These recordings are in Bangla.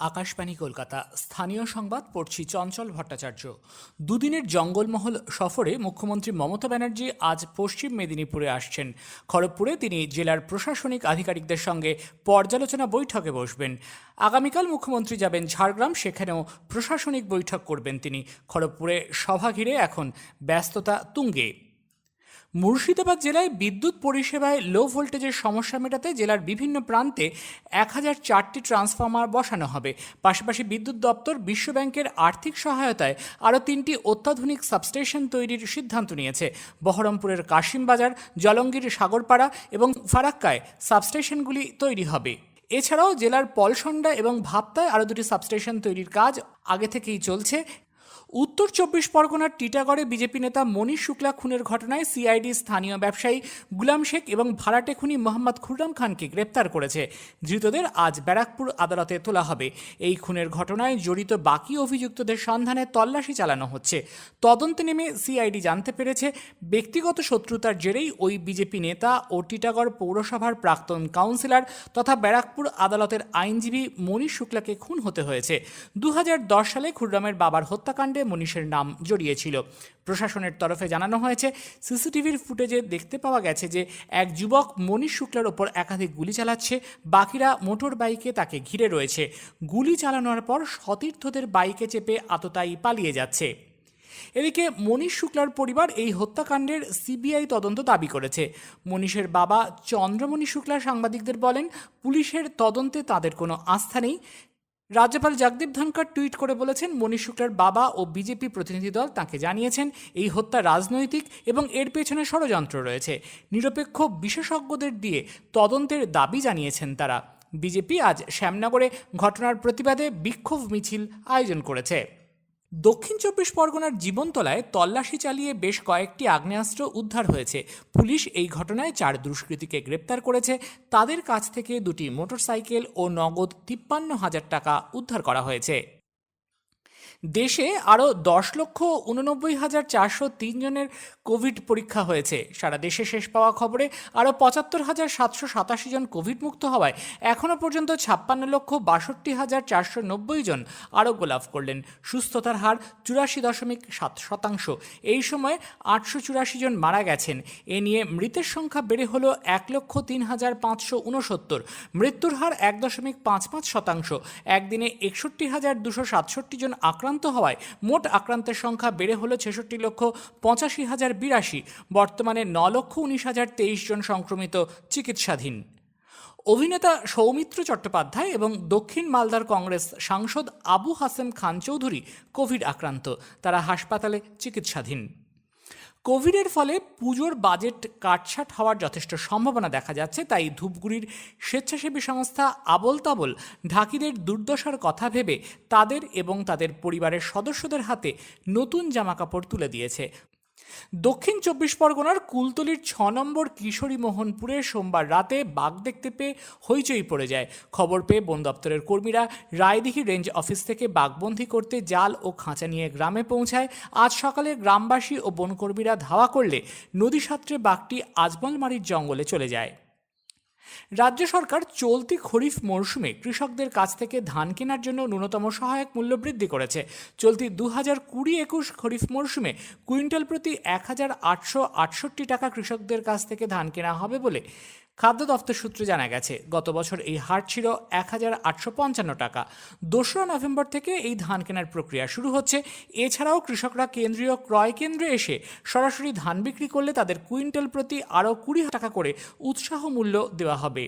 আকাশবাণী কলকাতা। স্থানীয় সংবাদ, পড়ছি চঞ্চল ভট্টাচার্য। দুদিনের জঙ্গলমহল সফরে মুখ্যমন্ত্রী মমতা ব্যানার্জি আজ পশ্চিম মেদিনীপুরে আসছেন। খড়গপুরে তিনি জেলার প্রশাসনিক আধিকারিকদের সঙ্গে পর্যালোচনা বৈঠকে বসবেন। আগামীকাল মুখ্যমন্ত্রী যাবেন ঝাড়গ্রাম, সেখানেও প্রশাসনিক বৈঠক করবেন তিনি। খড়গপুরে সভা ঘিরে এখন ব্যস্ততা তুঙ্গে। মুর্শিদাবাদ জেলায় বিদ্যুৎ পরিষেবায় লো ভোল্টেজের সমস্যা মেটাতে জেলার বিভিন্ন প্রান্তে এক হাজার চারটি ট্রান্সফরমার বসানো হবে। পাশাপাশি বিদ্যুৎ দপ্তর বিশ্বব্যাংকের আর্থিক সহায়তায় আরও তিনটি অত্যাধুনিক সাবস্টেশন তৈরির সিদ্ধান্ত নিয়েছে। বহরমপুরের কাশিমবাজার, জলঙ্গির সাগরপাড়া এবং ফারাক্কায় সাবস্টেশনগুলি তৈরি হবে। এছাড়াও জেলার পলসন্ডা এবং ভাপ্তায় আরও দুটি সাবস্টেশন তৈরির কাজ আগে থেকেই চলছে। উত্তর চব্বিশ পরগনার টিটাগড়ে বিজেপি নেতা মনীষ শুক্লা খুনের ঘটনায় সিআইডি স্থানীয় ব্যবসায়ী গুলাম শেখ এবং ভাড়াটে খুনি মোহাম্মদ খুররাম খানকে গ্রেপ্তার করেছে। ধৃতদের আজ ব্যারাকপুর আদালতে তোলা হবে। এই খুনের ঘটনায় জড়িত বাকি অভিযুক্তদের সন্ধানে তল্লাশি চালানো হচ্ছে। তদন্তে নেমে সিআইডি জানতে পেরেছে, ব্যক্তিগত শত্রুতার জেরেই ওই বিজেপি নেতা ও টিটাগড় পৌরসভার প্রাক্তন কাউন্সিলর তথা ব্যারাকপুর আদালতের আইনজীবী মনীষ শুক্লাকে খুন হতে হয়েছে। দু হাজার দশ সালে খুররামের বাবার হত্যাকাণ্ডে মনীষের নাম জড়িয়েছিল। প্রশাসনের তরফে জানানো হয়েছে, সিসিটিভির ফুটেজে দেখতে পাওয়া গেছে যে এক যুবক মনীষ শুক্লার ওপর একাধিক গুলি চালাচ্ছে, বাকিরা মোটর বাইকে তাকে ঘিরে রয়েছে। গুলি চালানোর পর সতীর্থদের বাইকে চেপে আততায়ী পালিয়ে যাচ্ছে। এদিকে মনীষ শুক্লার পরিবার এই হত্যাকাণ্ডের সিবিআই তদন্ত দাবি করেছে। মনীষের বাবা চন্দ্রমণি শুক্লা সাংবাদিকদের বলেন, পুলিশের তদন্তে তাদের কোনো আস্থা নেই। রাজ্যপাল জগদীপ ধনকর টুইট করে বলেছেন মনীষ শুক্লার বাবা ও বিজেপি প্রতিনিধি দল তাঁকে জানিয়েছেন, এই হত্যা রাজনৈতিক এবং এর পেছনে ষড়যন্ত্র রয়েছে। নিরপেক্ষ বিশেষজ্ঞদের দিয়ে তদন্তের দাবি জানিয়েছেন তারা। বিজেপি আজ শ্যামনগরে ঘটনার প্রতিবাদে বিক্ষোভ মিছিল আয়োজন করেছে। দক্ষিণ চব্বিশ পরগনার জীবনতলায় তল্লাশি চালিয়ে বেশ কয়েকটি আগ্নেয়াস্ত্র উদ্ধার হয়েছে। পুলিশ এই ঘটনায় চার দুষ্কৃতীকে গ্রেপ্তার করেছে। তাদের কাছ থেকে দুটি মোটরসাইকেল ও নগদ তিপ্পান্ন হাজার টাকা উদ্ধার করা হয়েছে। দেশে আরও দশ লক্ষ উননব্বই হাজার চারশো জনের কোভিড পরীক্ষা হয়েছে। সারা দেশে শেষ পাওয়া খবরে আরও পঁচাত্তর হাজার সাতশো সাতাশি জন কোভিড মুক্ত হওয়ায় এখনও পর্যন্ত ছাপ্পান্ন লক্ষ বাষট্টি হাজার চারশো নব্বই জন আরোগ্য লাভ করলেন। সুস্থতার হার চুরাশি দশমিক সাত শতাংশ। এই সময় আটশো চুরাশি জন মারা গেছেন। এ নিয়ে মৃতের সংখ্যা বেড়ে হলো এক লক্ষ তিন হাজার পাঁচশো উনসত্তর মৃত্যুর হার এক দশমিক পাঁচ পাঁচ শতাংশ। একদিনে একষট্টি হাজার দুশো সাতষট্টি জন আক্রান্ত হওয়ায় মোট আক্রান্তের সংখ্যা বেড়ে হল ছেষট্টি লক্ষ পঁচাশি হাজার বিরাশি। বর্তমানে ন লক্ষ উনিশ হাজার তেইশ জন সংক্রমিত চিকিৎসাধীন। অভিনেতা সৌমিত্র চট্টোপাধ্যায় এবং দক্ষিণ মালদার কংগ্রেস সাংসদ আবু হাসেম খান চৌধুরী কোভিড আক্রান্ত। তারা হাসপাতালে চিকিৎসাধীন। কোভিডের ফলে পুজোর বাজেট কাটছাট হওয়ার যথেষ্ট সম্ভাবনা দেখা যাচ্ছে, তাই ধূপগুড়ির স্বেচ্ছাসেবী সংস্থা আবল তাবল ঢাকিদের দুর্দশার কথা ভেবে তাদের এবং তাদের পরিবারের সদস্যদের হাতে নতুন জামাকাপড় তুলে দিয়েছে। দক্ষিণ চব্বিশ পরগনার কুলতলির ছ নম্বর কিশোরী মোহনপুরে সোমবার রাতে বাঘ দেখতে পেয়ে হইচই পড়ে যায়। খবর পেয়ে বন দপ্তরের কর্মীরা রায়দিঘি রেঞ্জ অফিস থেকে বাঘবন্দি করতে জাল ও খাঁচা নিয়ে গ্রামে পৌঁছায়। আজ সকালে গ্রামবাসী ও বনকর্মীরা ধাওয়া করলে নদী সাঁতরে বাঘটি আজমলমারির জঙ্গলে চলে যায়। রাজ্য সরকার চলতি খরিফ মরশুমে কৃষকদের কাছ থেকে ধান কেনার জন্য ন্যূনতম সহায়ক মূল্য বৃদ্ধি করেছে। চলতি দু হাজার কুড়ি একুশ খরিফ মরশুমে কুইন্টাল প্রতি এক হাজার আটশো আটষট্টি টাকা কৃষকদের কাছ থেকে ধান কেনা হবে বলে খাদ্য দপ্তর সূত্রে জানা গেছে, গত বছর এই হার ছিল এক হাজার আটশো পঞ্চান্ন টাকা। দোসরা নভেম্বর থেকে এই ধান কেনার প্রক্রিয়া শুরু হচ্ছে। এছাড়াও কৃষকরা কেন্দ্রীয় ক্রয় কেন্দ্রে এসে সরাসরি ধান বিক্রি করলে তাদের কুইন্টাল প্রতি আরও কুড়ি টাকা করে উৎসাহ মূল্য দেওয়া হবে।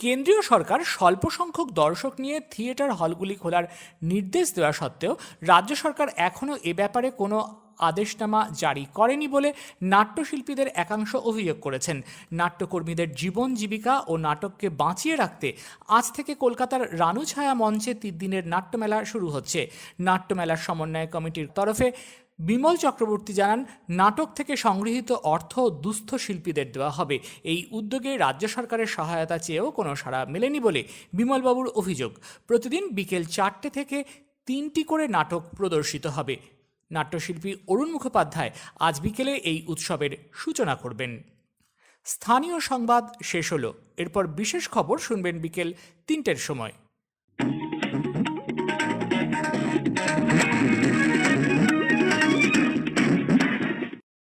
কেন্দ্রীয় সরকার স্বল্প সংখ্যক দর্শক নিয়ে থিয়েটার হলগুলি খোলার নির্দেশ দেওয়া সত্ত্বেও রাজ্য সরকার এখনও এ ব্যাপারে কোনো আদেশনামা জারি করেনি বলে নাট্যশিল্পীদের একাংশ অভিযোগ করেছেন। নাট্যকর্মীদের জীবন জীবিকা ও নাটককে বাঁচিয়ে রাখতে আজ থেকে কলকাতার রানুছায়া মঞ্চে তিন দিনের নাট্যমেলা শুরু হচ্ছে। নাট্যমেলার সমন্বয় কমিটির তরফে বিমল চক্রবর্তী জানান, নাটক থেকে সংগৃহীত অর্থ দুস্থ শিল্পীদের দেওয়া হবে। এই উদ্যোগে রাজ্য সরকারের সহায়তা চেয়েও কোনো সাড়া মেলেনি বলে বিমলবাবুর অভিযোগ। প্রতিদিন বিকেল চারটে থেকে তিনটি করে নাটক প্রদর্শিত হবে। নাট্যশিল্পী অরুণ মুখোপাধ্যায় আজ বিকেলে এই উৎসবের সূচনা করবেন। স্থানীয় সংবাদ শেষ হলো। এরপর বিশেষ খবর শুনবেন বিকেল তিনটের সময়।